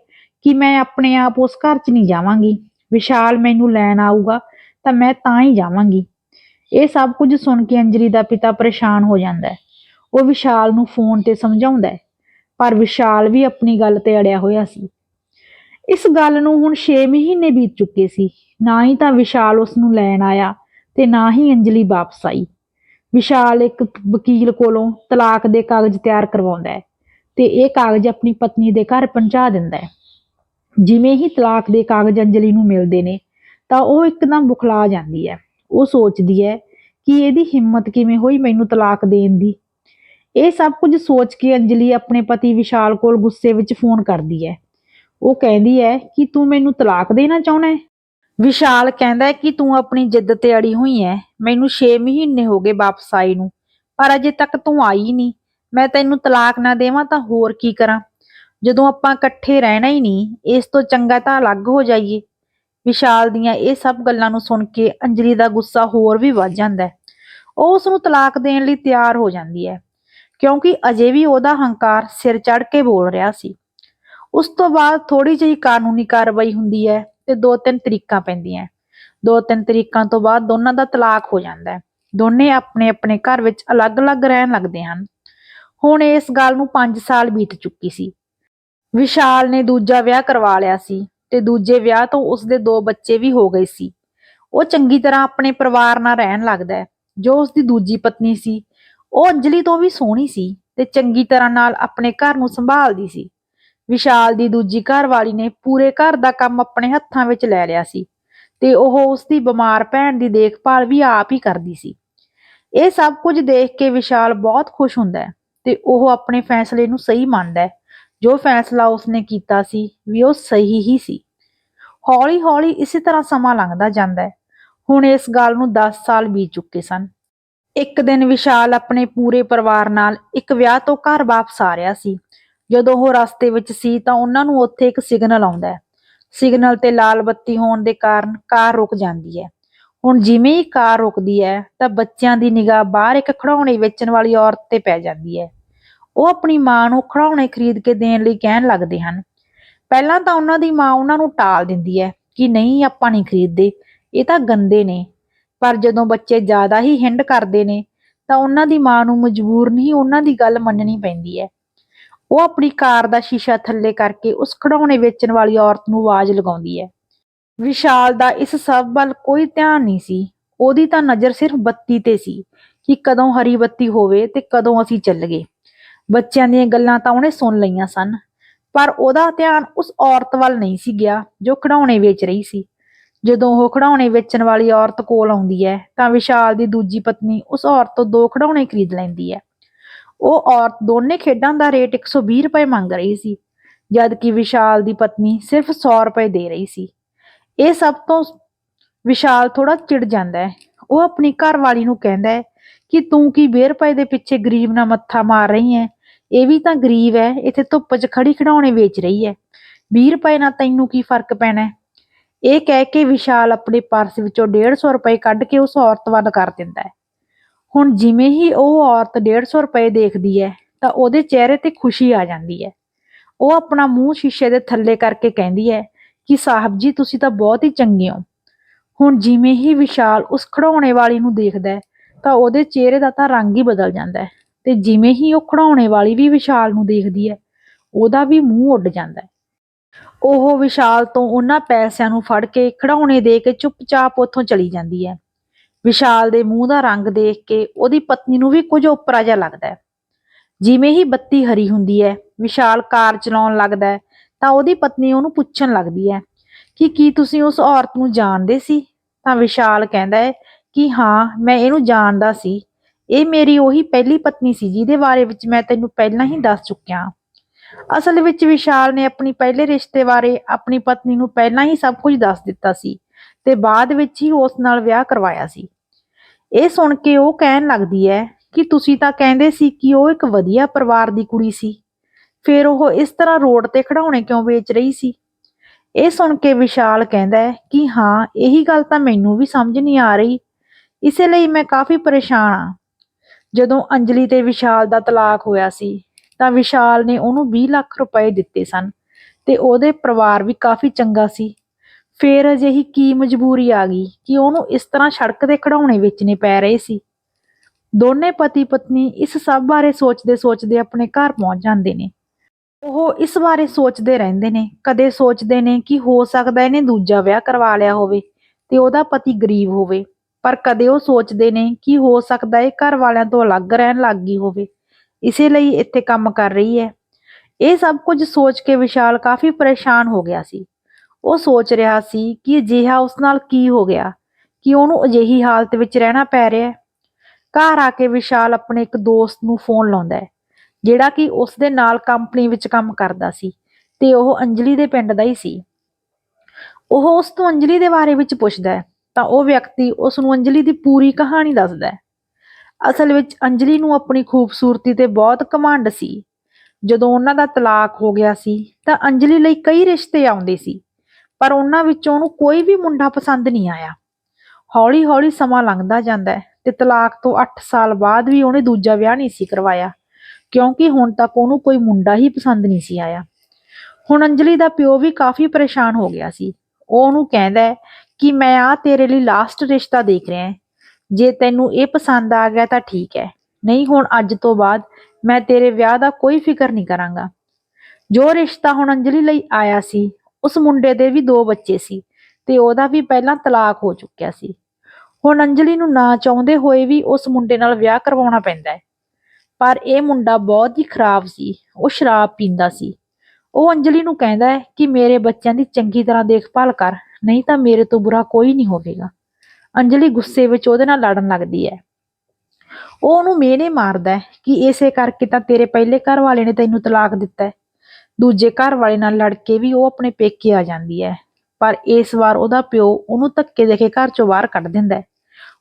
ਕਿ ਮੈਂ ਆਪਣੇ ਆਪ ਉਸ ਘਰ 'ਚ ਨਹੀਂ ਜਾਵਾਂਗੀ। ਵਿਸ਼ਾਲ ਮੈਨੂੰ ਲੈਣ ਆਊਗਾ ਤਾਂ ਮੈਂ ਤਾਂ ਹੀ ਜਾਵਾਂਗੀ। ਇਹ ਸਭ ਕੁਝ ਸੁਣ ਕੇ ਅੰਜਲੀ ਦਾ ਪਿਤਾ ਪਰੇਸ਼ਾਨ ਹੋ ਜਾਂਦਾ ਹੈ ਉਹ ਵਿਸ਼ਾਲ ਨੂੰ ਫੋਨ ਤੇ ਸਮਝਾਉਂਦਾ ਹੈ ਪਰ ਵਿਸ਼ਾਲ ਵੀ ਆਪਣੀ ਗੱਲ ਤੇ ਅੜਿਆ ਹੋਇਆ ਸੀ। ਇਸ ਗੱਲ ਨੂੰ ਹੁਣ 6 ਮਹੀਨੇ ਬੀਤ ਚੁੱਕੇ ਸੀ। ਨਾ ਹੀ ਤਾਂ ਵਿਸ਼ਾਲ ਉਸ ਨੂੰ ਲੈਣ ਆਇਆ ਤੇ ਨਾ ਹੀ ਅੰਜਲੀ ਵਾਪਸ ਆਈ। ਵਿਸ਼ਾਲ ਇੱਕ ਵਕੀਲ ਕੋਲੋਂ ਤਲਾਕ ਦੇ ਕਾਗਜ਼ ਤਿਆਰ ਕਰਵਾਉਂਦਾ ਹੈ ਤੇ ਇਹ ਕਾਗਜ਼ ਆਪਣੀ ਪਤਨੀ ਦੇ ਘਰ ਪਹੁੰਚਾ ਦਿੰਦਾ ਹੈ। ਜਿਵੇਂ ਹੀ ਤਲਾਕ ਦੇ ਕਾਗਜ਼ ਅੰਜਲੀ ਨੂੰ ਮਿਲਦੇ ਨੇ, ਤਾਂ ਉਹ ਇੱਕਦਮ ਬੁਖਲਾ ਜਾਂਦੀ ਹੈ। ਉਹ ਸੋਚਦੀ ਹੈ ਕਿ ਇਹਦੀ ਹਿੰਮਤ ਕਿਵੇਂ ਹੋਈ ਮੈਨੂੰ ਤਲਾਕ ਦੇਣ ਦੀ। ਇਹ ਸਭ ਕੁਝ ਸੋਚ ਕੇ ਅੰਜਲੀ ਆਪਣੇ ਪਤੀ ਵਿਸ਼ਾਲ ਕੋਲ ਗੁੱਸੇ ਵਿੱਚ ਫੋਨ ਕਰਦੀ ਹੈ। ਉਹ ਕਹਿੰਦੀ ਹੈ ਕਿ ਤੂੰ ਮੈਨੂੰ ਤਲਾਕ ਦੇਣਾ ਚਾਹੁੰਦਾ ਹੈ? ਵਿਸ਼ਾਲ ਕਹਿੰਦਾ ਹੈ ਕਿ ਤੂੰ ਆਪਣੀ ਜਿੱਦ ਤੇ ਅੜੀ ਹੋਈ ਹੈ ਮੈਨੂੰ 6 ਮਹੀਨੇ ਹੋ ਗਏ ਵਾਪਸ ਆਈ ਨੂੰ, ਪਰ ਅਜੇ ਤੱਕ ਤੂੰ ਆਈ ਨਹੀਂ। ਮੈਂ ਤੈਨੂੰ ਤਲਾਕ ਨਾ ਦੇਵਾਂ ਤਾਂ ਹੋਰ ਕੀ ਕਰਾਂ। ਜਦੋਂ ਆਪਾਂ ਇਕੱਠੇ ਰਹਿਣਾ ਹੀ ਨਹੀਂ, ਇਸ ਤੋਂ ਚੰਗਾ ਤਾਂ ਅਲੱਗ ਹੋ ਜਾਈਏ। ਵਿਸ਼ਾਲ ਦੀਆਂ ਇਹ ਸਭ ਗੱਲਾਂ ਨੂੰ ਸੁਣ ਕੇ ਅੰਜਲੀ ਦਾ ਗੁੱਸਾ ਹੋਰ ਵੀ ਵੱਧ ਜਾਂਦਾ ਹੈ। ਉਹ ਉਸ ਨੂੰ ਤਲਾਕ ਦੇਣ ਲਈ ਤਿਆਰ ਹੋ ਜਾਂਦੀ ਹੈ, ਕਿਉਂਕਿ ਅਜੇ ਵੀ ਉਹਦਾ ਹੰਕਾਰ ਸਿਰ ਚੜ ਕੇ ਬੋਲ ਰਿਹਾ ਸੀ। ਉਸ ਤੋਂ ਬਾਅਦ ਥੋੜੀ ਜਿਹੀ ਕਾਨੂੰਨੀ ਕਾਰਵਾਈ ਹੁੰਦੀ ਹੈ। ਤੇ ਦੋ ਤਿੰਨ ਤਰੀਕਾਂ ਪੈਂਦੀਆਂ ਦੋ ਤਿੰਨ ਤਰੀਕਾਂ ਤੋਂ ਬਾਅਦ ਦੋਨਾਂ ਦਾ ਤਲਾਕ ਹੋ ਜਾਂਦਾ ਹੈ। ਦੋਨੇ ਆਪਣੇ ਆਪਣੇ ਘਰ ਵਿੱਚ ਅਲੱਗ-ਅਲੱਗ ਰਹਿਣ ਲੱਗਦੇ ਹਨ। ਹੁਣ ਇਸ ਗੱਲ ਨੂੰ 5 ਸਾਲ ਬੀਤ ਚੁੱਕੀ ਸੀ। ਵਿਸ਼ਾਲ ਨੇ ਦੂਜਾ ਵਿਆਹ ਕਰਵਾ ਲਿਆ ਸੀ ਤੇ ਦੂਜੇ ਵਿਆਹ ਤੋਂ ਉਸਦੇ ਦੋ ਬੱਚੇ ਵੀ ਹੋ ਗਏ ਸੀ। ਉਹ ਚੰਗੀ ਤਰ੍ਹਾਂ ਆਪਣੇ ਪਰਿਵਾਰ ਨਾਲ ਰਹਿਣ ਲੱਗਦਾ ਹੈ। ਜੋ ਉਸਦੀ ਦੂਜੀ ਪਤਨੀ ਸੀ, ਉਹ ਅੰਜਲੀ ਤੋਂ ਵੀ ਸੋਹਣੀ ਸੀ ਤੇ ਚੰਗੀ ਤਰ੍ਹਾਂ ਨਾਲ ਆਪਣੇ ਘਰ ਨੂੰ ਸੰਭਾਲਦੀ ਸੀ। ਵਿਸ਼ਾਲ ਦੀ ਦੂਜੀ ਘਰਵਾਲੀ ਨੇ ਪੂਰੇ ਘਰ ਦਾ ਕੰਮ ਆਪਣੇ ਹੱਥਾਂ ਵਿੱਚ ਲੈ ਲਿਆ ਸੀ ਤੇ ਉਹ ਉਸਦੀ ਬਿਮਾਰ ਭੈਣ ਦੀ ਦੇਖਭਾਲ ਵੀ ਆਪ ਹੀ ਕਰਦੀ ਸੀ। ਇਹ ਸਭ ਕੁਝ ਦੇਖ ਕੇ ਵਿਸ਼ਾਲ ਬਹੁਤ ਖੁਸ਼ ਹੁੰਦਾ ਹੈ ਤੇ ਉਹ ਆਪਣੇ ਫੈਸਲੇ ਨੂੰ ਸਹੀ ਮੰਨਦਾ ਹੈ। ਜੋ ਫੈਸਲਾ ਉਸਨੇ ਕੀਤਾ ਸੀ ਵੀ ਉਹ ਸਹੀ ਹੀ ਸੀ। ਹੌਲੀ-ਹੌਲੀ ਇਸੇ ਤਰ੍ਹਾਂ ਸਮਾਂ ਲੰਘਦਾ ਜਾਂਦਾ ਹੈ। ਹੁਣ ਇਸ ਗੱਲ ਨੂੰ 10 ਸਾਲ ਬੀਤ ਚੁੱਕੇ ਸਨ। ਇੱਕ ਦਿਨ ਵਿਸ਼ਾਲ ਆਪਣੇ ਪੂਰੇ ਪਰਿਵਾਰ ਨਾਲ ਇੱਕ ਵਿਆਹ ਤੋਂ ਘਰ ਵਾਪਸ ਆ ਰਿਹਾ ਸੀ। ਜਦੋਂ ਉਹ ਰਸਤੇ ਵਿੱਚ ਸੀ ਤਾਂ ਉਹਨਾਂ ਨੂੰ ਉੱਥੇ ਇੱਕ ਸਿਗਨਲ ਆਉਂਦਾ ਹੈ। ਸਿਗਨਲ ਤੇ ਲਾਲ ਬੱਤੀ ਹੋਣ ਦੇ ਕਾਰਨ ਕਾਰ ਰੁਕ ਜਾਂਦੀ ਹੈ। ਹੁਣ ਜਿਵੇਂ ਹੀ ਕਾਰ ਰੁਕਦੀ ਹੈ ਤਾਂ ਬੱਚਿਆਂ ਦੀ ਨਿਗਾਹ ਬਾਹਰ ਇੱਕ ਖਿਡੌਣੇ ਵੇਚਣ ਵਾਲੀ ਔਰਤ ਤੇ ਪੈ ਜਾਂਦੀ ਹੈ। ਉਹ ਆਪਣੀ ਮਾਂ ਨੂੰ ਖਿਡੌਣੇ ਖਰੀਦ ਕੇ ਦੇਣ ਲਈ ਕਹਿਣ ਲੱਗਦੇ ਹਨ। ਪਹਿਲਾਂ ਤਾਂ ਉਹਨਾਂ ਦੀ ਮਾਂ ਉਹਨਾਂ ਨੂੰ ਟਾਲ ਦਿੰਦੀ ਹੈ ਕਿ ਨਹੀਂ, ਆਪਾਂ ਨਹੀਂ ਖਰੀਦਦੇ, ਇਹ ਤਾਂ ਗੰਦੇ ਨੇ। ਪਰ ਜਦੋਂ ਬੱਚੇ ਜ਼ਿਆਦਾ ਹੀ ਹਿੰਡ ਕਰਦੇ ਨੇ ਤਾਂ ਉਹਨਾਂ ਦੀ ਮਾਂ ਨੂੰ ਮਜਬੂਰ ਨਹੀਂ ਉਹਨਾਂ ਦੀ ਗੱਲ ਮੰਨਣੀ ਪੈਂਦੀ ਹੈ। ਉਹ ਆਪਣੀ ਕਾਰ ਦਾ ਸ਼ੀਸ਼ਾ ਥੱਲੇ ਕਰਕੇ ਉਸ ਖਿਡੌਣੇ ਵੇਚਣ ਵਾਲੀ ਔਰਤ ਨੂੰ ਆਵਾਜ਼ ਲਗਾਉਂਦੀ ਹੈ। ਵਿਸ਼ਾਲ ਦਾ ਇਸ ਸਭ ਵੱਲ ਕੋਈ ਧਿਆਨ ਨਹੀਂ ਸੀ। ਉਹਦੀ ਤਾਂ ਨਜ਼ਰ ਸਿਰਫ ਬੱਤੀ ਤੇ ਸੀ ਕਿ ਕਦੋਂ ਹਰੀ ਬੱਤੀ ਹੋਵੇ ਤੇ ਕਦੋਂ ਅਸੀਂ ਚੱਲ ਗਏ ਬੱਚਿਆਂ ਦੀਆਂ ਗੱਲਾਂ ਤਾਂ ਉਹਨੇ ਸੁਣ ਲਈਆਂ ਸਨ, ਪਰ ਉਹਦਾ ਧਿਆਨ ਉਸ ਔਰਤ ਵੱਲ ਨਹੀਂ ਸੀ ਗਿਆ ਜੋ ਖਿਡੌਣੇ ਵੇਚ ਰਹੀ ਸੀ। ਜਦੋਂ ਉਹ ਖਿਡੌਣੇ ਵੇਚਣ ਵਾਲੀ ਔਰਤ ਕੋਲ ਆਉਂਦੀ ਹੈ ਤਾਂ ਵਿਸ਼ਾਲ ਦੀ ਦੂਜੀ ਪਤਨੀ ਉਸ ਔਰਤ ਤੋਂ ਦੋ ਖਿਡੌਣੇ ਖਰੀਦ ਲੈਂਦੀ ਹੈ। ਉਹ ਔਰਤ ਦੋਨੇ ਖੇਡਾਂ ਦਾ ਰੇਟ 120 ਰੁਪਏ ਮੰਗ ਰਹੀ ਸੀ ਜਦ ਕਿ ਵਿਸ਼ਾਲ ਦੀ ਪਤਨੀ ਸਿਰਫ 100 ਰੁਪਏ ਦੇ ਰਹੀ ਸੀ। ਇਹ ਸਭ ਤੋਂ ਵਿਸ਼ਾਲ ਥੋੜਾ ਚਿੜ ਜਾਂਦਾ ਹੈ। ਉਹ ਆਪਣੀ ਘਰਵਾਲੀ ਨੂੰ ਕਹਿੰਦਾ ਹੈ ਕਿ ਤੂੰ ਕੀ 20 ਰੁਪਏ ਦੇ ਪਿੱਛੇ ਗਰੀਬ ਨਾਲ ਮੱਥਾ ਮਾਰ ਰਹੀ ਹੈ? ਇਹ ਵੀ ਤਾਂ ਗਰੀਬ ਹੈ, ਇੱਥੇ ਧੁੱਪ 'ਚ ਖੜੀ ਖਿਡੌਣੇ ਵੇਚ ਰਹੀ ਹੈ। 20 ਰੁਪਏ ਨਾਲ ਤੈਨੂੰ ਕੀ ਫ਼ਰਕ ਪੈਣਾ ਇਹ ਕਹਿ ਕੇ ਵਿਸ਼ਾਲ ਆਪਣੇ ਪਰਸ ਵਿੱਚੋਂ 150 ਰੁਪਏ ਕੱਢ ਕੇ ਉਸ ਔਰਤ ਵੱਲ ਕਰ ਦਿੰਦਾ ਹੈ। ਹੁਣ ਜਿਵੇਂ ਹੀ ਉਹ ਔਰਤ 150 ਰੁਪਏ ਦੇਖਦੀ ਹੈ, ਤਾਂ ਉਹਦੇ ਚਿਹਰੇ ਤੇ ਖੁਸ਼ੀ ਆ ਜਾਂਦੀ ਹੈ। ਉਹ ਆਪਣਾ ਮੂੰਹ ਸ਼ੀਸ਼ੇ ਦੇ ਥੱਲੇ ਕਰਕੇ ਕਹਿੰਦੀ ਹੈ ਕਿ ਸਾਹਿਬ ਜੀ, ਤੁਸੀਂ ਤਾਂ ਬਹੁਤ ਹੀ ਚੰਗੇ ਹੋ। ਹੁਣ ਜਿਵੇਂ ਹੀ ਵਿਸ਼ਾਲ ਉਸ ਖਿਡੌਣੇ ਵਾਲੀ ਨੂੰ ਦੇਖਦਾ ਹੈ, ਤਾਂ ਉਹਦੇ ਚਿਹਰੇ ਦਾ ਤਾਂ ਰੰਗ ਹੀ ਬਦਲ ਜਾਂਦਾ ਹੈ। ਤੇ ਜਿਵੇਂ ਹੀ ਉਹ ਖਿਡੌਣੇ ਵਾਲੀ ਵੀ ਵਿਸ਼ਾਲ ਨੂੰ ਦੇਖਦੀ ਹੈ, ਉਹਦਾ ਵੀ ਮੂੰਹ ਉੱਡ ਜਾਂਦਾ ਹੈ। ਉਹ ਵਿਸ਼ਾਲ ਤੋਂ ਉਹਨਾਂ ਪੈਸਿਆਂ ਨੂੰ ਫੜ ਕੇ ਖਿਡੌਣੇ ਦੇ ਕੇ ਚੁੱਪਚਾਪ ਉੱਥੋਂ ਚਲੀ ਜਾਂਦੀ ਹੈ। ਵਿਸ਼ਾਲ ਦੇ ਮੂੰਹ ਦਾ ਰੰਗ ਦੇਖ ਕੇ ਉਹਦੀ ਪਤਨੀ ਨੂੰ ਵੀ ਕੁਝ ਉਪਰਾ ਜਿਹਾ ਲੱਗਦਾ ਹੈ। ਜਿਵੇਂ ਹੀ ਬੱਤੀ ਹਰੀ ਹੁੰਦੀ ਹੈ, ਵਿਸ਼ਾਲ ਕਾਰ ਚਲਾਉਣ ਲੱਗਦਾ ਹੈ, ਤਾਂ ਉਹਦੀ ਪਤਨੀ ਉਹਨੂੰ ਪੁੱਛਣ ਲੱਗਦੀ ਹੈ ਕਿ ਕੀ ਤੁਸੀਂ ਉਸ ਔਰਤ ਨੂੰ ਜਾਣਦੇ ਸੀ? ਤਾਂ ਵਿਸ਼ਾਲ ਕਹਿੰਦਾ ਹੈ ਕਿ ਹਾਂ, ਮੈਂ ਇਹਨੂੰ ਜਾਣਦਾ ਸੀ। ਇਹ ਮੇਰੀ ਉਹੀ ਪਹਿਲੀ ਪਤਨੀ ਸੀ ਜਿਹਦੇ ਬਾਰੇ ਵਿੱਚ ਮੈਂ ਤੈਨੂੰ ਪਹਿਲਾਂ ਹੀ ਦੱਸ ਚੁੱਕਿਆ ਹਾਂ। ਅਸਲ ਵਿੱਚ ਵਿਸ਼ਾਲ ਨੇ ਆਪਣੀ ਪਹਿਲੇ ਰਿਸ਼ਤੇ ਬਾਰੇ ਆਪਣੀ ਪਤਨੀ ਨੂੰ ਪਹਿਲਾਂ ਹੀ ਸਭ ਕੁਝ ਦੱਸ ਦਿੱਤਾ ਸੀ ਤੇ ਬਾਅਦ ਵਿੱਚ ਹੀ ਉਸ ਨਾਲ ਵਿਆਹ ਕਰਵਾਇਆ ਸੀ। ਇਹ ਸੁਣ ਕੇ ਉਹ ਕਹਿਣ ਲੱਗਦੀ ਹੈ ਕਿ ਤੁਸੀਂ ਤਾਂ ਕਹਿੰਦੇ ਸੀ ਕਿ ਉਹ ਇੱਕ ਵਧੀਆ ਪਰਿਵਾਰ ਦੀ ਕੁੜੀ ਸੀ। ਫਿਰ ਉਹ ਇਸ ਤਰ੍ਹਾਂ ਰੋਡ ਤੇ ਖਿਡੌਣੇ ਕਿਉਂ ਵੇਚ ਰਹੀ ਸੀ? ਇਹ ਸੁਣ ਕੇ ਵਿਸ਼ਾਲ ਕਹਿੰਦਾ ਹੈ ਕਿ ਹਾਂ, ਇਹੀ ਗੱਲ ਤਾਂ ਮੈਨੂੰ ਵੀ ਸਮਝ ਨਹੀਂ ਆ ਰਹੀ। ਇਸੇ ਲਈ ਮੈਂ ਕਾਫੀ ਪਰੇਸ਼ਾਨ ਆ ਜਦੋਂ ਅੰਜਲੀ ਤੇ ਵਿਸ਼ਾਲ ਦਾ ਤਲਾਕ ਹੋਇਆ ਸੀ, ਤਾਂ ਵਿਸ਼ਾਲ ਨੇ ਉਹਨੂੰ 20 ਲੱਖ ਰੁਪਏ ਦਿੱਤੇ ਸਨ ਤੇ ਉਹਦੇ ਪਰਿਵਾਰ ਵੀ ਕਾਫੀ ਚੰਗਾ ਸੀ। ਫੇਰ ਅਜਿਹੀ ਕੀ ਮਜਬੂਰੀ ਆ ਗਈ ਕਿ ਉਹਨੂੰ ਇਸ ਤਰ੍ਹਾਂ ਸੜਕ ਦੇ ਖਿਡੌਣੇ ਵੇਚਣੇ ਪੈ ਰਹੇ ਸੀ? ਦੋਨੇ ਪਤੀ ਪਤਨੀ ਇਸ ਸਭ ਬਾਰੇ ਸੋਚਦੇ ਸੋਚਦੇ ਆਪਣੇ ਘਰ ਪਹੁੰਚ ਜਾਂਦੇ ਨੇ। ਉਹ ਇਸ ਬਾਰੇ ਸੋਚਦੇ ਰਹਿੰਦੇ ਨੇ। ਕਦੇ ਸੋਚਦੇ ਨੇ ਕਿ ਹੋ ਸਕਦਾ ਇਹਨੇ ਦੂਜਾ ਵਿਆਹ ਕਰਵਾ ਲਿਆ ਹੋਵੇ ਤੇ ਉਹਦਾ ਪਤੀ ਗਰੀਬ ਹੋਵੇ। ਪਰ ਕਦੇ ਉਹ ਸੋਚਦੇ ਨੇ ਕਿ ਹੋ ਸਕਦਾ ਇਹ ਘਰ ਵਾਲਿਆਂ ਤੋਂ ਅਲੱਗ ਰਹਿਣ ਲੱਗ ਗਈ ਹੋਵੇ। ਇਸੇ ਲਈ ਇੱਥੇ ਕੰਮ ਕਰ ਰਹੀ ਹੈ। ਇਹ ਸਭ ਕੁਝ ਸੋਚ ਕੇ ਵਿਸ਼ਾਲ ਕਾਫੀ ਪਰੇਸ਼ਾਨ ਹੋ ਗਿਆ ਸੀ। ਉਹ ਸੋਚ ਰਿਹਾ ਸੀ ਕਿ ਅਜਿਹਾ ਉਸ ਨਾਲ ਕੀ ਹੋ ਗਿਆ, ਕਿ ਉਹਨੂੰ ਅਜਿਹੀ ਹਾਲਤ ਵਿੱਚ ਰਹਿਣਾ ਪੈ ਰਿਹਾ ਹੈ। ਘਰ ਆ ਕੇ ਵਿਸ਼ਾਲ ਆਪਣੇ ਇੱਕ ਦੋਸਤ ਨੂੰ ਫੋਨ ਲਾਉਂਦਾ ਹੈ, ਜਿਹੜਾ ਕਿ ਉਸ ਦੇ ਨਾਲ ਕੰਪਨੀ ਵਿੱਚ ਕੰਮ ਕਰਦਾ ਸੀ ਤੇ ਉਹ ਅੰਜਲੀ ਦੇ ਪਿੰਡ ਦਾ ਹੀ ਸੀ। ਉਹ ਉਸ ਤੋਂ ਅੰਜਲੀ ਦੇ ਬਾਰੇ ਵਿੱਚ ਪੁੱਛਦਾ ਹੈ, ਤਾਂ ਉਹ ਵਿਅਕਤੀ ਉਸ ਨੂੰ ਅੰਜਲੀ ਦੀ ਪੂਰੀ ਕਹਾਣੀ ਦੱਸਦਾ ਹੈ। ਅਸਲ ਵਿੱਚ ਅੰਜਲੀ ਨੂੰ ਆਪਣੀ ਖੂਬਸੂਰਤੀ ਤੇ ਬਹੁਤ ਘਮੰਡ ਸੀ। ਜਦੋਂ ਉਹਨਾਂ ਦਾ ਤਲਾਕ ਹੋ ਗਿਆ ਸੀ, ਤਾਂ ਅੰਜਲੀ ਲਈ ਕਈ ਰਿਸ਼ਤੇ ਆਉਂਦੇ ਸੀ। ਪਰ ਉਹਨਾਂ ਵਿੱਚੋਂ ਉਹਨੂੰ ਕੋਈ ਵੀ ਮੁੰਡਾ ਪਸੰਦ ਨਹੀਂ ਆਇਆ। ਹੌਲੀ-ਹੌਲੀ ਸਮਾਂ ਲੰਘਦਾ ਜਾਂਦਾ ਹੈ ਤੇ ਤਲਾਕ ਤੋਂ 8 ਸਾਲ ਬਾਅਦ ਵੀ ਉਹਨੇ ਦੂਜਾ ਵਿਆਹ ਨਹੀਂ ਸੀ ਕਰਵਾਇਆ, ਕਿਉਂਕਿ ਹੁਣ ਤੱਕ ਉਹਨੂੰ ਕੋਈ ਮੁੰਡਾ ਹੀ ਪਸੰਦ ਨਹੀਂ ਸੀ ਆਇਆ। ਹੁਣ ਅੰਜਲੀ ਦਾ ਪਿਓ ਵੀ ਕਾਫੀ ਪਰੇਸ਼ਾਨ ਹੋ ਗਿਆ ਸੀ। ਉਹ ਉਹਨੂੰ ਕਹਿੰਦਾ ਹੈ ਕਿ ਮੈਂ ਆ ਤੇਰੇ ਲਈ ਲਾਸਟ ਰਿਸ਼ਤਾ ਦੇਖ ਰਿਹਾ ਹਾਂ। ਜੇ ਤੈਨੂੰ ਇਹ ਪਸੰਦ ਆ ਗਿਆ ਤਾਂ ਠੀਕ ਹੈ। ਨਹੀਂ ਹੁਣ ਅੱਜ ਤੋਂ ਬਾਅਦ ਮੈਂ ਤੇਰੇ ਵਿਆਹ ਦਾ ਕੋਈ ਫਿਕਰ ਨਹੀਂ ਕਰਾਂਗਾ। ਜੋ ਰਿਸ਼ਤਾ ਹੁਣ ਅੰਜਲੀ ਲਈ ਆਇਆ ਸੀ ਉਸ ਮੁੰਡੇ ਦੇ ਵੀ ਦੋ ਬੱਚੇ ਸੀ ਤੇ ਉਹਦਾ ਵੀ ਪਹਿਲਾਂ ਤਲਾਕ ਹੋ ਚੁੱਕਿਆ ਸੀ। ਹੁਣ ਅੰਜਲੀ ਨੂੰ ਨਾ ਚਾਹੁੰਦੇ ਹੋਏ ਵੀ ਉਸ ਮੁੰਡੇ ਨਾਲ ਵਿਆਹ ਕਰਵਾਉਣਾ ਪੈਂਦਾ ਹੈ। ਪਰ ਇਹ ਮੁੰਡਾ ਬਹੁਤ ਹੀ ਖਰਾਬ ਸੀ, ਉਹ ਸ਼ਰਾਬ ਪੀਂਦਾ ਸੀ। ਉਹ ਅੰਜਲੀ ਨੂੰ ਕਹਿੰਦਾ ਹੈ ਕਿ ਮੇਰੇ ਬੱਚਿਆਂ ਦੀ ਚੰਗੀ ਤਰ੍ਹਾਂ ਦੇਖਭਾਲ ਕਰ, ਨਹੀਂ ਤਾਂ ਮੇਰੇ ਤੋਂ ਬੁਰਾ ਕੋਈ ਨਹੀਂ ਹੋਵੇਗਾ। ਅੰਜਲੀ ਗੁੱਸੇ ਵਿੱਚ ਉਹਦੇ ਨਾਲ ਲੜਨ ਲੱਗਦੀ ਹੈ। ਉਹ ਉਹਨੂੰ ਮਿਹਣੇ ਮਾਰਦਾ ਹੈ ਕਿ ਇਸੇ ਕਰਕੇ ਤਾਂ ਤੇਰੇ ਪਹਿਲੇ ਘਰ ਵਾਲੇ ਨੇ ਤੈਨੂੰ ਤਲਾਕ ਦਿੱਤਾ ਹੈ। ਦੂਜੇ ਘਰ ਵਾਲੇ ਨਾਲ ਲੜ ਕੇ ਵੀ ਉਹ ਆਪਣੇ ਪੇਕੇ ਆ ਜਾਂਦੀ ਹੈ। ਪਰ ਇਸ ਵਾਰ ਉਹਦਾ ਪਿਓ ਉਹਨੂੰ ਧੱਕੇ ਦੇ ਕੇ ਘਰ ਚੋਂ ਬਾਹਰ ਕੱਢ ਦਿੰਦਾ ਹੈ।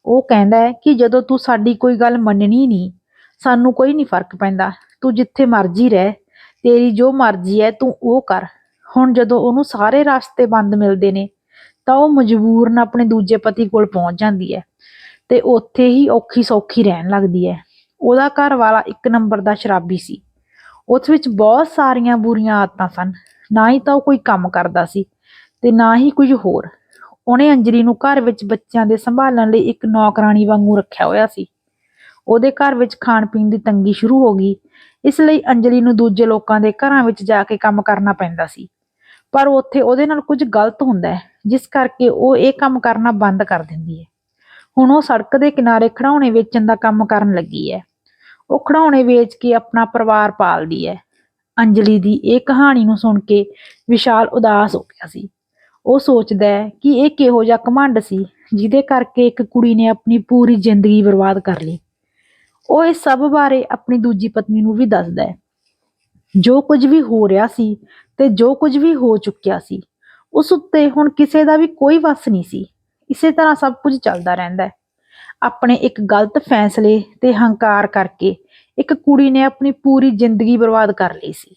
ਉਹ ਕਹਿੰਦਾ ਹੈ ਕਿ ਜਦੋਂ ਤੂੰ ਸਾਡੀ ਕੋਈ ਗੱਲ ਮੰਨਣੀ ਨਹੀਂ, ਸਾਨੂੰ ਕੋਈ ਨਹੀਂ ਫ਼ਰਕ ਪੈਂਦਾ। ਤੂੰ ਜਿੱਥੇ ਮਰਜ਼ੀ ਰਹਿ, ਤੇਰੀ ਜੋ ਮਰਜ਼ੀ ਹੈ ਤੂੰ ਉਹ ਕਰ। ਹੁਣ ਜਦੋਂ ਉਹਨੂੰ ਸਾਰੇ ਰਸਤੇ ਬੰਦ ਮਿਲਦੇ ਨੇ, ਤਾਂ ਉਹ ਮਜਬੂਰਨ ਆਪਣੇ ਦੂਜੇ ਪਤੀ ਕੋਲ ਪਹੁੰਚ ਜਾਂਦੀ ਹੈ ਤੇ ਉੱਥੇ ਹੀ ਔਖੀ ਸੌਖੀ ਰਹਿਣ ਲੱਗਦੀ ਹੈ। ਉਹਦਾ ਘਰ ਵਾਲਾ ਇੱਕ ਨੰਬਰ ਦਾ ਸ਼ਰਾਬੀ ਸੀ। ਉਸ ਵਿੱਚ ਬਹੁਤ ਸਾਰੀਆਂ ਬੁਰੀਆਂ ਆਦਤਾਂ ਸਨ। ਨਾ ਹੀ ਤਾਂ ਉਹ ਕੋਈ ਕੰਮ ਕਰਦਾ ਸੀ ਤੇ ਨਾ ਹੀ ਕੁਝ ਹੋਰ। ਉਹਨੇ ਅੰਜਲੀ ਨੂੰ ਘਰ ਵਿੱਚ ਬੱਚਿਆਂ ਦੇ ਸੰਭਾਲਣ ਲਈ ਇੱਕ ਨੌਕਰਾਨੀ ਵਾਂਗੂ ਰੱਖਿਆ ਹੋਇਆ ਸੀ। ਉਹਦੇ ਘਰ ਵਿੱਚ ਖਾਣ ਪੀਣ ਦੀ ਤੰਗੀ ਸ਼ੁਰੂ ਹੋ ਗਈ। ਇਸ ਲਈ ਅੰਜਲੀ ਨੂੰ ਦੂਜੇ ਲੋਕਾਂ ਦੇ ਘਰਾਂ ਵਿੱਚ ਜਾ ਕੇ ਕੰਮ ਕਰਨਾ ਪੈਂਦਾ ਸੀ। ਪਰ ਉੱਥੇ ਉਹਦੇ ਨਾਲ ਕੁਝ ਗਲਤ ਹੁੰਦਾ ਹੈ, ਜਿਸ ਕਰਕੇ ਉਹ ਇਹ ਕੰਮ ਕਰਨਾ ਬੰਦ ਕਰ ਦਿੰਦੀ ਹੈ। ਹੁਣ ਉਹ ਸੜਕ ਦੇ ਕਿਨਾਰੇ ਖਿਡੌਣੇ ਵੇਚਣ ਦਾ ਕੰਮ ਕਰਨ ਲੱਗੀ ਹੈ। ਉਹ ਖਿਡੌਣੇ ਵੇਚ ਕੇ ਆਪਣਾ ਪਰਿਵਾਰ ਪਾਲਦੀ ਹੈ। ਅੰਜਲੀ ਦੀ ਇਹ ਕਹਾਣੀ ਨੂੰ ਸੁਣ ਕੇ ਵਿਸ਼ਾਲ ਉਦਾਸ ਹੋ ਗਿਆ ਸੀ। ਉਹ ਸੋਚਦਾ ਹੈ ਕਿ ਇਹ ਕਿਹੋ ਜਿਹਾ ਘਮੰਡ ਸੀ, ਜਿਹਦੇ ਕਰਕੇ ਇੱਕ ਕੁੜੀ ਨੇ ਆਪਣੀ ਪੂਰੀ ਜ਼ਿੰਦਗੀ ਬਰਬਾਦ ਕਰ ਲਈ। ਉਹ ਇਹ ਸਭ ਬਾਰੇ ਆਪਣੀ ਦੂਜੀ ਪਤਨੀ ਨੂੰ ਵੀ ਦੱਸਦਾ ਹੈ। ਜੋ ਕੁਝ ਵੀ ਹੋ ਰਿਹਾ ਸੀ ਤੇ ਜੋ ਕੁਝ ਵੀ ਹੋ ਚੁੱਕਿਆ ਸੀ, ਉਸ ਉੱਤੇ ਹੁਣ ਕਿਸੇ ਦਾ ਵੀ ਕੋਈ ਵੱਸ ਨਹੀਂ ਸੀ। ਇਸੇ ਤਰ੍ਹਾਂ ਸਭ ਕੁਝ ਚੱਲਦਾ ਰਹਿੰਦਾ ਹੈ। ਆਪਣੇ ਇੱਕ ਗਲਤ ਫੈਸਲੇ ਤੇ ਹੰਕਾਰ ਕਰਕੇ ਇੱਕ ਕੁੜੀ ਨੇ ਆਪਣੀ ਪੂਰੀ ਜ਼ਿੰਦਗੀ ਬਰਬਾਦ ਕਰ ਲਈ ਸੀ।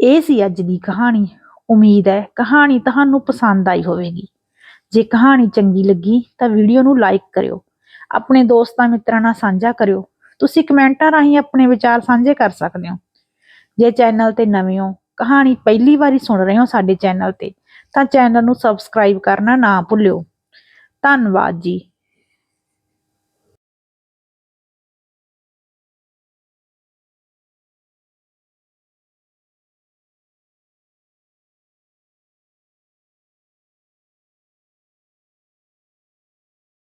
ਇਹ ਸੀ ਅੱਜ ਦੀ ਕਹਾਣੀ। ਉਮੀਦ ਹੈ ਕਹਾਣੀ ਤੁਹਾਨੂੰ ਪਸੰਦ ਆਈ ਹੋਵੇਗੀ। ਜੇ ਕਹਾਣੀ ਚੰਗੀ ਲੱਗੀ ਤਾਂ ਵੀਡੀਓ ਨੂੰ ਲਾਈਕ ਕਰਿਓ। ਆਪਣੇ ਦੋਸਤਾਂ ਮਿੱਤਰਾਂ ਨਾਲ ਸਾਂਝਾ ਕਰਿਓ। ਤੁਸੀਂ ਕਮੈਂਟਾਂ ਰਾਹੀਂ ਆਪਣੇ ਵਿਚਾਰ ਸਾਂਝੇ ਕਰ ਸਕਦੇ ਹੋ। ਜੇ ਚੈਨਲ ਤੇ ਨਵੇਂ ਹੋ, ਕਹਾਣੀ ਪਹਿਲੀ ਵਾਰੀ ਸੁਣ ਰਹੇ ਹੋ ਸਾਡੇ ਚੈਨਲ ਤੇ, ਤਾਂ ਚੈਨਲ ਨੂੰ ਸਬਸਕ੍ਰਾਈਬ ਕਰਨਾ ਨਾ ਭੁੱਲਿਓ। ਧੰਨਵਾਦ ਜੀ।